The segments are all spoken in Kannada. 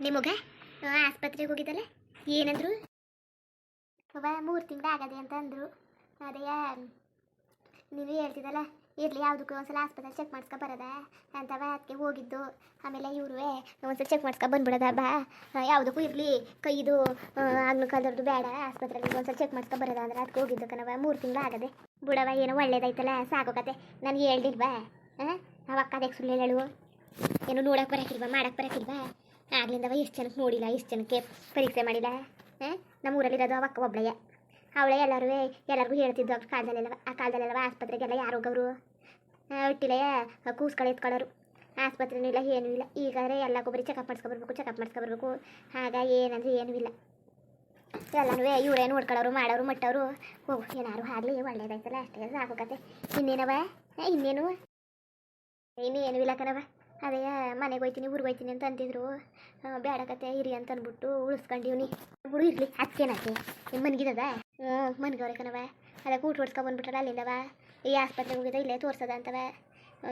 ನಿಮಗ ಆಸ್ಪತ್ರೆಗೆ ಹೋಗಿದ್ದಲ್ಲ? ಏನಂದ್ರು? ಮೂರು ತಿಂಗಳು ಆಗದೆ ಅಂತ ಅಂದರು. ಅದೇ, ನೀವು ಹೇಳ್ತಿದ್ದಲ್ಲ, ಇರಲಿ, ಯಾವುದಕ್ಕೂ ಒಂದ್ಸಲ ಆಸ್ಪತ್ರೆ ಚೆಕ್ ಮಾಡಿಸ್ಕೊ ಬರದ ಅಂತವ ಅದಕ್ಕೆ ಹೋಗಿದ್ದು. ಆಮೇಲೆ ಇವರು ಒಂದ್ಸಲ ಚೆಕ್ ಮಾಡಿಸ್ಕೊ ಬಂದ್ಬಿಡೋದ ಬಾ ಯಾವುದಕ್ಕೂ ಇರಲಿ, ಕೈದು ಆಗ್ಲು ಕಾಲದವ್ರದ್ದು ಬೇಡ ಆಸ್ಪತ್ರೆಗೆ ಒಂದ್ಸಲ ಚೆಕ್ ಮಾಡಿಸ್ಕೊ ಬರೋದ ಅಂದ್ರೆ ಅದಕ್ಕೆ ಹೋಗಿದ್ದು ಕಣವ ಮೂರು ತಿಂಗಳು ಆಗದೆ. ಬುಡವ ಏನೋ ಒಳ್ಳೇದಾಯ್ತಲ್ಲ ಸಾಕೋಕತೆ ನನಗೆ ಹೇಳ್ದಿಲ್ವಾ? ಹಾಂ ಅವ ಅಕ್ಕ ಸುಳ್ಳು ಹೇಳು ಏನು ನೋಡಕ್ಕೆ ಬರೋಕ್ಕಿಲ್ವಾ ಮಾಡಕ್ಕೆ ಬರೋಕ್ಕಿಲ್ವಾ ಆಗ್ಲಿಂದವ ಎಷ್ಟು ಜನಕ್ಕೆ ನೋಡಿಲ್ಲ, ಎಷ್ಟು ಜನಕ್ಕೆ ಪರೀಕ್ಷೆ ಮಾಡಿಲ್ಲ. ಹಾಂ ನಮ್ಮ ಊರಲ್ಲಿರೋದು ಅವಕ್ಕ ಒಬ್ಬಳೆಯ ಅವಳೇ ಎಲ್ಲರೂ ಎಲ್ಲರಿಗೂ ಹೇಳ್ತಿದ್ದು ಅವ್ರ ಕಾಲದಲ್ಲೆಲ್ಲ, ಆ ಕಾಲದಲ್ಲೆಲ್ಲವ ಆಸ್ಪತ್ರೆಗೆಲ್ಲ ಯಾರು ಹೋಗವರು? ಒಟ್ಟಿಲೆಯ ಕೂಸ್ಗಳು ಎತ್ಕೊಳ್ಳೋರು. ಆಸ್ಪತ್ರೆನೂ ಇಲ್ಲ ಏನೂ ಇಲ್ಲ. ಈಗಾದ್ರೆ ಎಲ್ಲ ಬರೀ ಚೆಕಪ್ ಮಾಡಿಸ್ಕೊಬರ್ಬೇಕು ಚೆಕಪ್ ಮಾಡಿಸ್ಕೊಬರ್ಬೇಕು. ಆಗ ಏನಂದ್ರೆ ಏನೂ ಇಲ್ಲ. ಎಲ್ಲನೂ ಇವರೇ ನೋಡ್ಕೊಳ್ಳೋರು, ಮಾಡೋರು ಮಟ್ಟವರು ಓ ಏನಾರು ಆಗಲಿ, ಒಳ್ಳೇದಾಯ್ತಲ್ಲ, ಅಷ್ಟೇ ಸಾಕು ಕತೆ. ಇನ್ನೇನವ? ಇನ್ನೇನು? ಇನ್ನೂ ಏನೂ ಇಲ್ಲ ಕಣವ ಅದೇ, ಮನೆಗೆ ಹೋಯ್ತೀನಿ, ಊರಿಗೆ ಹೋಯ್ತೀನಿ ಅಂತ ಅಂತಿದ್ರು. ಬೇಡ ಕತೆ, ಇರಿ ಅಂತ ಅಂದ್ಬಿಟ್ಟು ಉಳಿಸ್ಕೊಂಡಿವ್ನಿ ಬಿಡು, ಇರಲಿ ಅದಕ್ಕೇನಕ್ಕೆ ನಿಮ್ಮ ಮನ್ಗಿದದ? ಹ್ಞೂ ಮನ್ಗವ್ರೆ ಕಣವ ಅದಕ್ಕೆ ಊಟ ಹೊಡ್ಸ್ಕೊ ಬಂದ್ಬಿಟ್ರಲ್ಲ ಅಲ್ಲಿಂದವ ಈ ಆಸ್ಪತ್ರೆಗೆ ಹೋಗಿದ ಇಲ್ಲೇ ತೋರ್ಸದ ಅಂತವ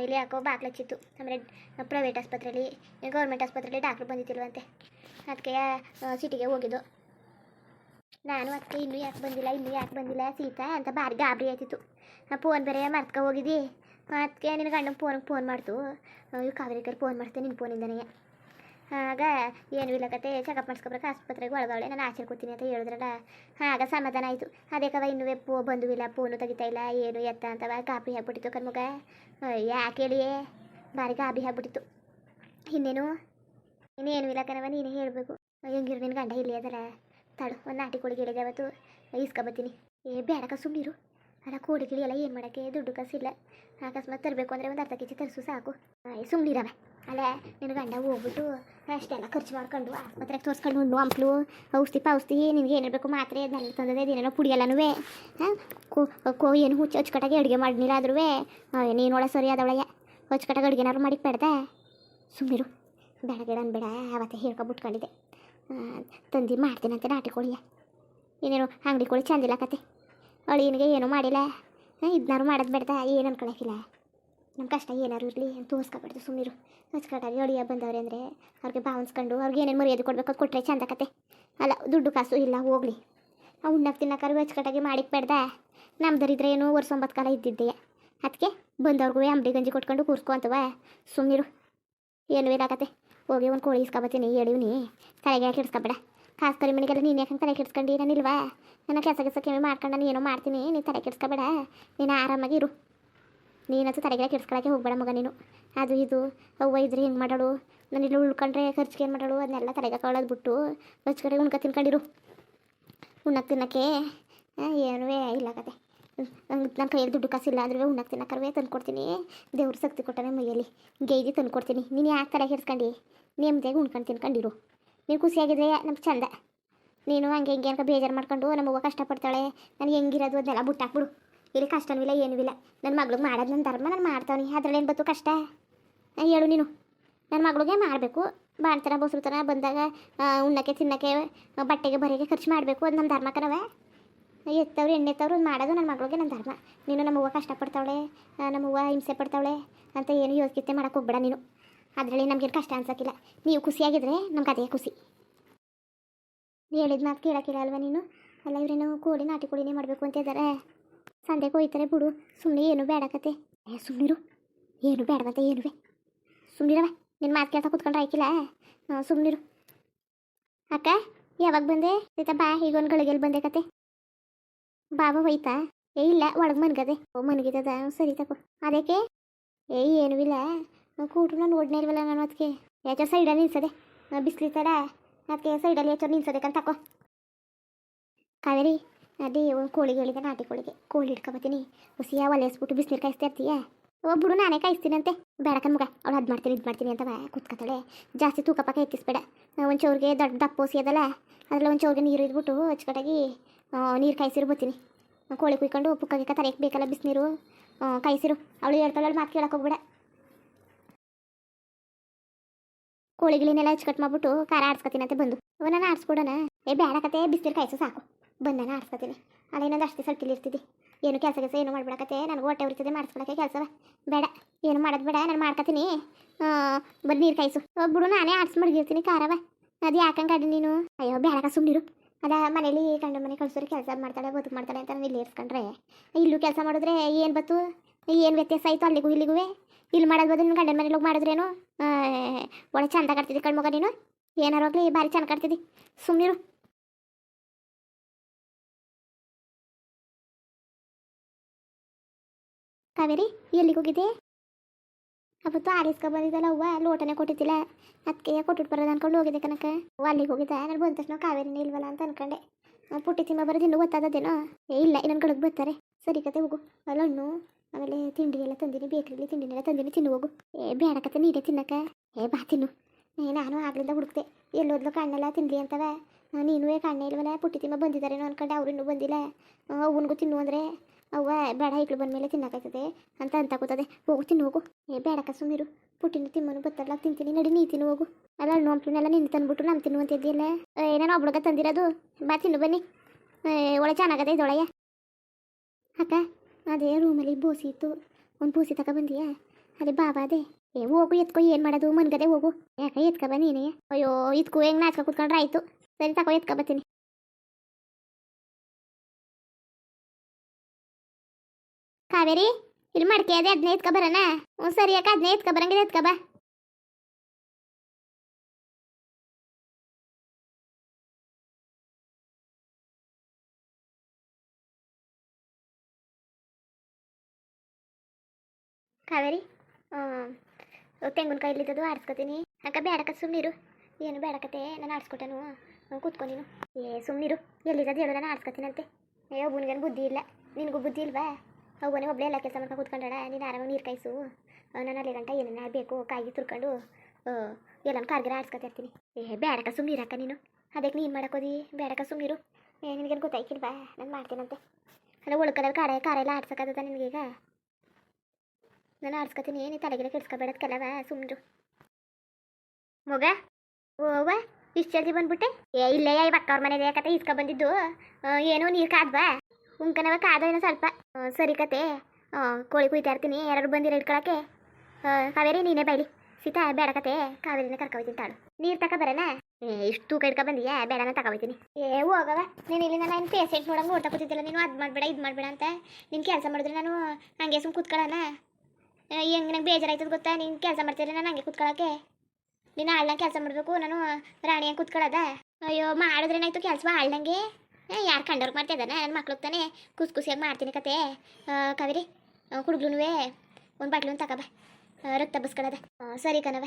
ಇಲ್ಲಿ ಯಾಕೋ ಬಾಕ್ಲಚ್ಚಿತ್ತು ಆಮೇಲೆ ಪ್ರೈವೇಟ್ ಆಸ್ಪತ್ರೆಯಲ್ಲಿ ಗೌರ್ಮೆಂಟ್ ಆಸ್ಪತ್ರೆಯಲ್ಲಿ ಡಾಕ್ಟ್ರು ಬಂದಿದ್ದಿಲ್ವಂತೆ. ಅದಕ್ಕೆ ಸಿಟಿಗೆ ಹೋಗಿದ್ದು. ನಾನು ಅದಕ್ಕೆ ಇನ್ನೂ ಯಾಕೆ ಬಂದಿಲ್ಲ, ಇನ್ನೂ ಯಾಕೆ ಬಂದಿಲ್ಲ, ಸೀತಾ ಅಂತ ಭಾರಿ ಗಾಬರಿ ಆಯ್ತಿತ್ತು. ಫೋನ್ ಬೇರೆ ಮರ್ತ್ಕೊ ಹೋಗಿದ್ದಿ. ಅದಕ್ಕೆ ನಿನ್ನ ಗಂಡನ ಫೋನ್ಗೆ ಫೋನ್ ಮಾಡ್ತು ಇವ್ ಕಾವೇರಿ ಕೈ ಫೋನ್ ಮಾಡ್ತೆ ನಿನ್ನ ಫೋನಿಂದನೇ ಆಗ ಏನು ಇಲ್ಲ ಕತೆ ಚೆಕಪ್ ಮಾಡಿಸ್ಕೊಬ್ರಕ್ಕೆ ಆಸ್ಪತ್ರೆಗೆ ಒಳಗವಳೆ. ನಾನು ಆಚೆ ಕೂತೀನಿ ಅಂತ ಹೇಳಿದ್ರಲ್ಲ. ಆಗ ಸಮಾಧಾನ ಆಯಿತು. ಅದೇ ಕವ ಇನ್ನೂ ಪೋ ಬಂದು ಇಲ್ಲ ಫೋನು ತೆಗಿತಾ ಇಲ್ಲ. ಏನು ಎತ್ತ ಅಂತವ ಕಾಪಿ ಹಾಕ್ಬಿಟ್ಟಿತ್ತು ಕಣ್ಮಗ ಯಾಕೆ ಹೇಳಿಯೇ? ಭಾರಿ ಕಾಪಿ ಹಾಕ್ಬಿಟ್ಟಿತ್ತು. ಇನ್ನೇನು? ಇನ್ನೇನು ಇಲ್ಲ ಕಣವ ನೀನೇ ಹೇಳಬೇಕು. ಹೆಂಗಿರು ನಿನ್ನ ಗಂಡ ಇಲ್ಲಿ ಅದರ. ತಡು, ಒಂದು ನಾಟಿ ಕೋಳಿ ಹೇಳಿದೆ ಅವತ್ತು. ಇಸ್ಕೊಬತ್ತೀನಿ ಏ ಬೇಡಕ ಸುಮ್ಮನಿರು ಅಲ್ಲ, ಕೂಡಿ ಗಿಳಿ ಎಲ್ಲ ಏನು ಮಾಡೋಕ್ಕೆ? ದುಡ್ಡು ಕಸಿಲ್ಲ ಅಕಸ್ಮಾತ್ ತರಬೇಕು ಅಂದರೆ ಒಂದು ಅರ್ಧ ಕೆ ಜಿ ತರಿಸು ಸಾಕು. ಸುಮ್ಮನಿರವೆ ಅಲ್ಲ ನಿನ್ನ ಗಂಡ ಹೋಗ್ಬಿಟ್ಟು ಅಷ್ಟೆಲ್ಲ ಖರ್ಚು ಮಾಡ್ಕೊಂಡು ಆಸ್ಪತ್ರೆಗೆ ತೋರಿಸ್ಕೊಂಡು ಹುಣ್ಣು ಹಂಪ್ಲು ಔಷಧಿ ಪೌಷಧಿ ನಿನಗೆ ಏನು ಬೇಕು ಮಾತ್ರೆ ಅದನ್ನೆಲ್ಲ ತಂದದೆ ಏನೇನೋ ಪುಡಿಯಲ್ಲನೂ ಹಾಂ, ಕೋ ಏನು ಹುಚ್ಚು ಅಚ್ಚುಕಟ್ಟಾಗಿ ಅಡುಗೆ ಮಾಡಿಲ್ಲ ಆದ್ರೂ ನೀನು ಒಳ ಸರಿ ಆದವಳಯ್ಯ. ಅಚ್ಚುಕಟ್ಟಾಗಿ ಅಡುಗೆನಾದ್ರು ಮಾಡಿ ಬೇಡ್ದೆ? ಸುಮ್ಮನಿರು ಬೇಡ ಬೇಡ ಅನ್ಬೇಡ ಅವತ್ತೇ ಹೇಳ್ಕೊಬಿಟ್ಕೊಂಡಿದ್ದೆ ತಂದು ಮಾಡ್ತೀನಂತೆ ನಾಟಿ ಕೋಳಿಯ. ಏನೇನು ಅಂಗಡಿ ಕೋಳಿ ಚಂದಿಲ್ಲ ಕತೆ. ಅಳಿಯನಿಗೆ ಏನೂ ಮಾಡಿಲ್ಲ. ಇದನ್ನಾರು ಮಾಡೋದು ಬೇಡ್ದ, ಏನು ಅನ್ಕೊಳಕಿಲ್ಲ. ನಮ್ಮ ಕಷ್ಟ ಏನಾರು ಇರಲಿ ಅಂತ ತೋರಿಸ್ಕೊಬಾರ್ದು ಸುಮ್ಮನಿರು ಅಚ್ಚುಕಟ್ಟಾಗಿ ಅಳಿಯ ಬಂದವ್ರೆ ಅಂದರೆ ಅವ್ರಿಗೆ ಭಾವಿಸ್ಕೊಂಡು ಅವ್ರಿಗೆ ಏನೇನು ಮರ್ಯಾದೆ ಕೊಡ್ಬೇಕು ಕೊಟ್ಟರೆ ಚಂದ ಕತೆ. ಅಲ್ಲ, ದುಡ್ಡು ಕಾಸು ಇಲ್ಲ, ಹೋಗಲಿ. ಆ ಉಣ್ಣಕ್ಕೆ ತಿನ್ನಕ್ಕಾರು ಅಚ್ಚುಕಟ್ಟಾಗಿ ಮಾಡಿಕ್ ಬೇಡ್ದ. ನಮ್ದರಿದ್ರೆ ಏನು ವರ್ಷ ಒಂಬತ್ತು ಕಾಲ ಇದ್ದಿದ್ದೆ. ಅದಕ್ಕೆ ಬಂದವ್ರಿಗೂ ಅಂಬಡಿ ಗಂಜಿ ಕೊಟ್ಕೊಂಡು ಕೂರ್ಸ್ಕೊ ಅಂತವ ಸುಮ್ಮನಿರು ಏನು ಇರಾಕತ್ತೆ ಹೋಗಿ ಒಂದು ಕೋಳಿ ಇಸ್ಕೊಬತ್ತೀನಿ ಹೇಳಿವ್ನಿ ತಲೆಗೆ ಹಾಕಿ ಇಡ್ಸ್ಕೊಬೇಡ ಕಾಸು ಕರಿ ಮನೆಗೆಲ್ಲ ನೀನು ಯಾಕಂಗೆ ತಲೆ ಕೆಡ್ಸ್ಕೊಂಡು? ನಾನಿಲ್ವಾ ನನ್ನ ಕೆಲಸ ಕೆಲಸ ಕೆಮ್ಮೆ ಮಾಡ್ಕೊಂಡು ಏನೋ ಮಾಡ್ತೀನಿ. ನೀನು ತಲೆ ಕೆಡ್ಸ್ಕೊಬೇಡ. ನೀನು ಆರಾಮಾಗಿ ಇರು. ನೀನಂತೂ ತಲೆಗೆಲ್ಲ ಕೆಡ್ಸ್ಕೊಳಕ್ಕೆ ಹೋಗ್ಬೇಡ ಮಗ ನೀನು. ಅದು ಇದು. ಅವ್ವ ಇದ್ರೆ ಹೆಂಗೆ ಮಾಡೋಳು? ನಾನು ಇಲ್ಲಿ ಉಳ್ಕೊಂಡ್ರೆ ಖರ್ಚಿಗೆ ಏನು ಮಾಡೋಳು? ಅದನ್ನೆಲ್ಲ ತಲೆಗೆ ಕಳೋದು ಬಿಟ್ಟು ಕಡೆ ಉಣ್ಕ ತಿನ್ಕೊಂಡಿರು. ಉಣ್ಣಕ್ಕೆ ತಿನ್ನಕ್ಕೆ ಏನೂ ಇಲ್ಲ ಕತೆ. ನನ್ನ ಕೈಯಲ್ಲಿ ದುಡ್ಡು ಕಾಸಿಲ್ಲ ಅಂದ್ರೆ ಉಣ್ಣಕ್ಕೆ ತಿನ್ನಕ್ಕರ್ವೇ ತಂದು ಕೊಡ್ತೀನಿ ದೇವ್ರ ಶಕ್ತಿ ಕೊಟ್ಟನೆ ಮೈಯಲ್ಲಿ. ಗೈದಿ ತಂದು ಕೊಡ್ತೀನಿ ನೀನು ಯಾಕೆ ತಲೆ ಕೆಡ್ಸ್ಕೊಂಡು? ನೆಮ್ಮದಿಯಾಗಿ ಉಣ್ಕೊಂಡು ತಿನ್ಕೊಂಡಿರು. ನೀನು ಖುಷಿಯಾಗಿದ್ರೆ ನಮ್ಗೆ ಚಂದ. ನೀನು ಹಂಗೆ ಹಿಂಗೆ ಏನಕ ಬೇಜಾರು ಮಾಡ್ಕೊಂಡು ನಮ್ಮ ಅವ್ವ ಕಷ್ಟಪಡ್ತಾಳೆ. ನನಗೆ ಹೆಂಗಿರೋದು ಅದನ್ನೆಲ್ಲ ಬಿಟ್ಟಾಕ್ಬಿಡು. ಇಲ್ಲಿ ಕಷ್ಟನೂ ಇಲ್ಲ ಏನೂ ಇಲ್ಲ. ನನ್ನ ಮಗಳಿಗೆ ಮಾಡೋದು ನನ್ನ ಧರ್ಮ ನಾನು ಮಾಡ್ತಾವನಿ. ಅದ್ರಲ್ಲಿ ಏನು ಬತ್ತು ಕಷ್ಟ? ಹೇಳು ನೀನು. ನನ್ನ ಮಗಳಿಗೆ ಮಾಡಬೇಕು. ಬಾಣ್ತನ ಬಸ್ರುತನ ಬಂದಾಗ ಉಣ್ಣಕ್ಕೆ ತಿನ್ನಕ್ಕೆ ಬಟ್ಟೆಗೆ ಬರೆಗೆ ಖರ್ಚು ಮಾಡಬೇಕು. ಅದು ನಮ್ಮ ಧರ್ಮ ಕಣವೆ ಎತ್ತವ್ರು ಎಣ್ಣೆ ಎತ್ತವ್ರು ಮಾಡೋದು ನನ್ನ ಮಗಳಿಗೆ ನನ್ನ ಧರ್ಮ. ನೀನು ನಮ್ಮ ಅವ್ವ ಕಷ್ಟಪಡ್ತಾವಳೆ ಆ, ನಮ್ಮ ಅವ್ವ ಹಿಂಸೆ ಪಡ್ತಾವಳೆ ಅಂತ ಏನು ಯೋಚಿತೆ ಮಾಡೋಕ್ಕೆ ಹೋಗ್ಬೇಡ ನೀನು. ಅದರಲ್ಲಿ ನಮಗೆ ಕಷ್ಟ ಅನ್ಸೋಕ್ಕಿಲ್ಲ. ನೀವು ಖುಷಿಯಾಗಿದ್ರೆ ನಮ್ಗೆ ಅದೇ ಖುಷಿ. ಹೇಳಿದ ಮಾತು ಕೇಳೋಕ್ಕಿಲ್ಲ ಅಲ್ವಾ ನೀನು? ಅಲ್ಲ, ಇವ್ರೇನು ಕೋಳಿ ನಾಟಿ ಕೋಳಿನೇ ಮಾಡಬೇಕು ಅಂತ ಇದ್ದಾರೆ ಸಂಡೆಗೆ ಹೋಯ್ತಾರೆ ಬಿಡು. ಸುಮ್ಮನೆ ಏನು ಬೇಡಕತೆ ಏ ಸುಮ್ಮನಿರು ಏನು ಬೇಡವಂತೆ, ಏನುವೆ? ಸುಮ್ಮನಿರವ ನಿನ್ನ ಮಾತು ಕೇಳ್ತಾ ಕೂತ್ಕೊಂಡ್ರೆ ಆಯ್ಕಿಲ್ಲ? ಸುಮ್ಮನಿರು ಅಕ್ಕ, ಯಾವಾಗ ಬಂದೆ? ಆಯ್ತಾ ಬಾ, ಈಗ ಒಂದು ಗಳಿಗೆಲ್ಲಿ ಬಂದೆ ಕತೆ. ಬಾಬಾ ಹೋಯ್ತಾ? ಏ, ಇಲ್ಲ, ಒಳಗೆ ಮನ್ಗದೆ. ಓ, ಮನ್ಗಿದದ. ಸರಿ ತಗೋ. ಅದಕ್ಕೆ ಏ, ಏನೂ ಇಲ್ಲ. ಕೂಟ್ರು ನಾನು ಒಡ್ನೇ ಇಲ್ವಲ್ಲ ನಾನು ಅದಕ್ಕೆ ಯಾಚೋ ಸೈಡಲ್ಲಿ ನಿಲ್ಸದೆ. ತಡ ಅದಕ್ಕೆ ಸೈಡಲ್ಲಿ ಯಾಚೋ ನಿಲ್ಸದೆ ಹಾಕೋ. ಕಾವೇರಿ, ಅದೇ ಒಂದು ಕೋಳಿಗೆ ಹೇಳಿದೆ, ನಾಟಿ ಕೋಳಿಗೆ. ಕೋಳಿ ಹಿಡ್ಕೊಬತ್ತೀನಿ ಹುಸಿಯ ಒಲೆಸ್ಬಿಟ್ಟು ಬಿಸಿನೀರು ಕಾಯಿಸ್ತಾ ಇರ್ತೀಯ? ಒಬ್ಬರು ನಾನೇ ಕಾಯಿಸ್ತೀನಂತೆ. ಬೇಡಕನ್ ಮಗ, ಅವಳು ಅದು ಮಾಡ್ತೀನಿ, ಇದು ಮಾಡ್ತೀನಿ ಅಂತ ಕೂತ್ಕೊತಾಳೆ ಜಾಸ್ತಿ ತೂಕ ಪಕ್ಕ ಎತ್ತಿಸ್ಬೇಡ. ಒಂದು ಚೌರಿಗೆ ದೊಡ್ಡ ದಪ್ಪ ಹೊಸಿ ಅದಲ್ಲ, ಅದ್ರಲ್ಲಿ ಒಂದು ಚೌರಿಗೆ ನೀರು ಇದ್ಬಿಟ್ಟು ಅಚ್ಚುಕಟ್ಟಾಗಿ ನೀರು ಕಾಯಿಸಿರು ಬರ್ತೀನಿ ಕೋಳಿ ಕುಯ್ಕೊಂಡು ಪುಕ್ಕಗೆ ತರಕ್ಕೆ ಬೇಕಲ್ಲ ಬಿಸಿನೀರು? ಕಾಯಿಸಿರು. ಅವಳು ಹೇಳ್ತಾಳೆ ಮಾತು ಕೇಳಕ್ಕೆ ಹೋಗ್ಬೇಡ. ಕೋಳಿಗಳನ್ನೆಲ್ಲ ಕಟ್ ಮಾಡ್ಬಿಟ್ಟು ಖಾರ ಆಡ್ಸ್ಕೊತೀನಂತೆ ಬಂದು. ಅವನ ಆಡ್ಸ್ಕೊಡೋಣ. ಏ, ಬೇಡ ಕತೆ ಬಿಸಿಲು ಕಾಯಿಸು ಸಾಕು. ಬಂದಾನ ಆಡ್ಸ್ಕೊತೀನಿ. ಅಲ್ಲ, ಇನ್ನೊಂದು ಅಷ್ಟು ಇರ್ತಿದ್ದಿ ಏನು ಕೆಲಸ ಕೆಲಸ ಏನು ಮಾಡ್ಬಿಡಕತ್ತೆ? ನನಗೆ ಹೊಟ್ಟೆ ಉರಿತದೆ, ಮಾಡಿಸ್ಕೊಳಕ್ಕೆ ಕೆಲಸವ. ಬೇಡ, ಏನು ಮಾಡೋದು ಬೇಡ, ನಾನು ಮಾಡ್ಕೊತೀನಿ. ಬಂದು ನೀರು ಕಾಯಿಸು. ಬಿಡು, ನಾನೇ ಆಡ್ಸ್ ಮಡಗಿರ್ತೀನಿ ಖಾರವ. ಅದು ಯಾಕಂಗೆ ನೀನು? ಅಯ್ಯೋ ಬೇಡಕ ಸುಮ್ಮನಿರು ಅದ ಮನೇಲಿ ಗಂಡ ಮನೆ ಕಳ್ಸೋರು ಕೆಲಸ ಮಾಡ್ತಾಳೆ, ಬದುಕು ಮಾಡ್ತಾಳೆ ಅಂತ ನಾನು ಇಲ್ಲಿ ಇರ್ಸ್ಕೊಂಡ್ರೆ. ಇಲ್ಲೂ ಕೆಲಸ ಮಾಡಿದ್ರೆ ಏನು ಬತ್ತು? ಏನು ವ್ಯತ್ಯಾಸ ಆಯಿತು ಅಲ್ಲಿಗೂ ಇಲ್ಲಿಗೂ ಇಲ್ಲಿ ಮಾಡೋದು ಬದಲು ಗಂಡನ ಮನೇಲಿ ಹೋಗಿ ಮಾಡಿದ್ರೇನು? ಒಳ್ಳೆ ಚಂದ ಕಾಡ್ತಿದ್ದಿ ಕಣ್ಮಗ ನೀನು? ಏನಾರು ಹೋಗ್ಲಿ ಭಾರಿ ಚಂದ ಕಟ್ತಿದ್ದಿ ಸುಮ್ಮನಿರು ಕಾವೇರಿ, ಎಲ್ಲಿಗೆ ಹೋಗಿದ್ದೆ? ಅವತ್ತು ಆರಿಸ್ಕೊ ಬಂದಿದ್ದಲ್ಲ ಅವ್ವ ಲೋಟನೆ ಕೊಟ್ಟಿದ್ದಿಲ್ಲ. ಅದಕ್ಕೆ ಕೊಟ್ಟು ಬರೋದು ಅನ್ಕೊಂಡು ಹೋಗಿದ್ದೆ ಕನಕ ಅಲ್ಲಿಗೆ ಹೋಗಿದ್ದೆ? ನಾನು ಬಂದ ತಕ್ಷಣ ಕಾವೇರಿನೇ ಇಲ್ವಲ್ಲ ಅಂತ ಅನ್ಕೊಂಡೆ. ಪುಟ್ಟಿ ತಿಮ್ಮ ಬರೋದು ಇನ್ನೂ ಏ, ಇಲ್ಲ, ಇನ್ನೊಂದು ಕಡೆಗೆ ಬರ್ತಾರೆ. ಸರಿ ಕತೆ, ಹೋಗು. ಅಲ್ಲಿ ಹಣ್ಣು ಆಮೇಲೆ ತಿಂಡಿ ಎಲ್ಲ ತಂದಿನಿ ಬೇಕ್ರಿಲಿ ತಿಂಡಿನೆಲ್ಲ ತಂದಿನಿ ತಿನ್ನು ಹೋಗು. ಏ ಬೇಡಕತ್ತೆ ನೀನೇ ತಿನ್ನಕ ಏ ಬಾ ತಿನ್ನು. ಏ ನಾನು ಆಗ್ಲಿಂದ ಹುಡುಕ್ತೆ ಎಲ್ಲೋದ್ಲು ಕಣ್ಣೆಲ್ಲ ತಿನ್ಲಿ ಅಂತವ. ನೀನು ಕಣ್ಣೆ ಇಲ್ವಲ್ಲ ಪುಟ್ಟಿ ತಿಮ್ಮ ಬಂದಿದ್ದಾರೇನೋ ಅನ್ಕೊಂಡು ಅವ್ರು ಇನ್ನೂ ಬಂದಿಲ್ಲ. ಅವನಿಗೂ ತಿನ್ನು ಅಂದರೆ. ಅವ್ವ ಬೇಡ ಇಕ್ಳು ಬಂದಮೇಲೆ ತಿನ್ನಕಾಯ್ತದೆ ಅಂತ ಅಂತ ಕೂತದೆ. ಹೋಗು ತಿನ್ನು ಹೋಗು. ಏ ಬೇಡಕ್ಕ ಸುಮ್ಮಿರು ಪುಟ್ಟಿನ ತಿಮ್ಮನು ಬತ್ತಲ್ಲ ತಿಂತೀನಿ. ನಡಿ ನೀ ತಿನ್ನು ಹೋಗು. ಅಲ್ಲ ಹಣ್ಣು ಹಂಪ್ಲನ್ನೆಲ್ಲ ನಿನ್ನ ತಂದ್ಬಿಟ್ಟು ನಾನು ತಿನ್ನು ಅಂತಿದ್ದಿಲ್ಲ ಏ ಒಬ್ಳಗ ತಂದಿರೋದು? ಬಾ ತಿನ್ನು ಬನ್ನಿ. ಏ, ಒಳ್ಳೆ ಚೆನ್ನಾಗದೆ ಇದೊಳಗೆ. ಅಕ್ಕ ಅದೇ ರೂಮಲ್ಲಿ ಬೋಸಿ ಇತ್ತು. ಒಂದು ಬೂಸಿ ತಕ ಬಂದಿಯಾ? ಅದೇ ಬಾಬಾ ಅದೇ. ಏ, ಹೋಗು, ಎತ್ಕೋ, ಏನು ಮಾಡೋದು? ಮನ್ಗದೆ ಹೋಗು. ಯಾಕೆ, ಎತ್ಕ ಬಾ ನೀನೇ? ಅಯ್ಯೋ, ಇದ್ಕು, ಹೆಂಗೆ ನಾಚ್ಕ ಕುತ್ಕೊಂಡ್ರೆ ಆಯ್ತು. ಸರಿ, ತಕೋ, ಎತ್ಕ ಬರ್ತೀನಿ. ಕಾವೇರಿ, ಇಲ್ಲಿ ಮಡ್ಕೆ ಅದೇ ಅದನ್ನ ಎತ್ಕ ಬರೋಣ? ಸರಿ ಯಾಕೆ ಅದನ್ನ ಎತ್ಕ ಬರಂಗಿದೆ ಎತ್ಕ ಬಾ. ಕಾವೇರಿ? ತೆಂಗಿನಕಾಯಿ ಇಲ್ಲಿದ್ದು ಆರಿಸ್ಕೊತೀನಿ ಅಕ್ಕ ಬೇಡಕ ಸುಮ್ಮನಿರು ಏನು ಬೇಡಕತೆ ನಾನು ಆಡಿಸ್ಕೊಟ್ಟನು. ಕೂತ್ಕೊ ನೀನು. ಏ ಸುಮ್ಮನಿರು ಎಲ್ಲಿದ್ದು ಹೇಳು, ನಾನು ಆಡಿಸ್ಕೊತೀನಂತೆ. ಏ ಒಬ್ಬನಿಗೇನು ಬುದ್ಧಿ ಇಲ್ಲ. ನಿನಗೂ ಬುದ್ಧಿ ಇಲ್ವಾ? ಅವನೇ ಒಬ್ಬಳೇ ಎಲ್ಲ ಕೆಲಸ ಮಾಡ್ಕೊಂಡು ಕೂತ್ಕೊಂಡಾಳ. ನೀನು ಆರಾಮಾಗಿ ನೀರು ಕಾಯಿಸು. ನಾನು ಅಲ್ಲಿ ಗಂಟ ಏನೇನು ಬೇಕು ಕಾಯಿ ತುರ್ಕೊಂಡು ಎಲ್ಲ ಕಾರ್ಗಿರ ಆಡಿಸ್ಕೊತಿರ್ತೀನಿ ಏ ಬೇಡಕ ಸುಮ್ಮನಿರಕ್ಕ ನೀನು. ಅದಕ್ಕೆ ನೀನು ಮಾಡೋಕೋದಿ ಬೇಡಕ ಸುಮ್ಮನಿರು ಏ, ನಿನಗೇನು ಗೊತ್ತಾಯ್ಕಿಲ್ವಾ? ನಾನು ಮಾಡ್ತೀನಂತೆ. ಅಲ್ಲ ಉಳ್ಕಲ್ಲ ಕಾರ ಎಲ್ಲ ಆಡ್ಸೋಕ್ಕಾಗತ್ತ ನಿನಗೀಗ? ನಾನು ಆಡ್ಸ್ಕೊತೀನಿ, ನೀ ತಲೆಗೆಲ್ಲ ಕೆಡ್ಸ್ಕೊಬೇಡದ್ ಕೆಲವ ಸುಮ್ಮರು ಮಗ ಓವ ಇಷ್ಟು ಜಲ್ದಿ ಬಂದ್ಬಿಟ್ಟೆ? ಏ, ಇಲ್ಲೇ ಇವಾಗ ಅವ್ರ ಮನೆ ಕತೆ ಇಸ್ಕ ಬಂದಿದ್ದು? ಏನೋ ನೀರು ಕಾದ್ವಾ? ಉಂಕನವ ಕಾದ ಏನೋ ಸ್ವಲ್ಪ. ಸರಿ ಕತೆ. ಕೋಳಿ ಕುಯ್ತಾ ಇರ್ತೀನಿ ಯಾರು ಬಂದಿರ ಇಟ್ಕೊಳಕ್ಕೆ ಕಾವೇರಿ ನೀನೇ ಬೈಲಿ. ಸೀತಾ, ಬೇಡ ಕತೆ, ಕಾವೇರಿನ ಕರ್ಕೊಯ್ತೀನಿ ತಾಳು. ನೀರು ತಕ ಬರೋಣ ಇಷ್ಟು ತೂಕ ಇಟ್ಕೊ ಬಂದಿಯಾ? ಬೇಡನ ತಗೊಯ್ತೀನಿ ಏ ಹೋಗವ ನೀನು ಇಲ್ಲಿ ನಾನು ಪೇಷೆಂಟ್ ನೋಡಂಗೆ ನೋಡ್ತಾ ಕೂತಿದ್ದಿಲ್ಲ ನೀನು? ಅದು ಮಾಡಬೇಡ, ಇದು ಮಾಡಬೇಡ ಅಂತ. ನಿನ್ ಕೆಲಸ ಮಾಡಿದ್ರೆ ನಾನು ಹಂಗೆ ಸುಮ್ ಕೂತ್ಕೊಳ್ಳೋಣ ಹೆಂಗೆ ನಂಗೆ ಬೇಜಾರಾಯ್ತದ ಗೊತ್ತಾ? ನೀನು ಕೆಲಸ ಮಾಡ್ತೀರಿ ನಾನು ಹಂಗೆ ಕುತ್ಕೊಳ್ಳೋಕೆ ನೀನು ಆಳ್ನಂಗೆ ಕೆಲಸ ಮಾಡಬೇಕು, ನಾನು ರಾಣಿ ಹಂಗೆ ಕುತ್ಕೊಳ್ಳೋದ ಅಯ್ಯೋ ಮಾಡಿದ್ರೇನಾಯ್ತು ಕೆಲಸ ಆಳ್ನಂಗೆ? ಯಾರು ಕಂಡವ್ರಿಗೆ ಮಾಡ್ತಾ ಇದ್ದಾನೆ? ನನ್ನ ಮಕ್ಳಿಗೆ ತಾನೇ ಕುಸ್ ಕುಸಿಯಾಗಿ ಮಾಡ್ತೀನಿ ಕತೆ. ಕವಿರಿ ಹುಡುಗ್ಲೂ ಒಂದು ಬಾಟ್ಲು ತಗೋಬ ರಕ್ತ ಬಸ್ಕೊಳ್ಳೋದ ಸರಿ ಕಣವ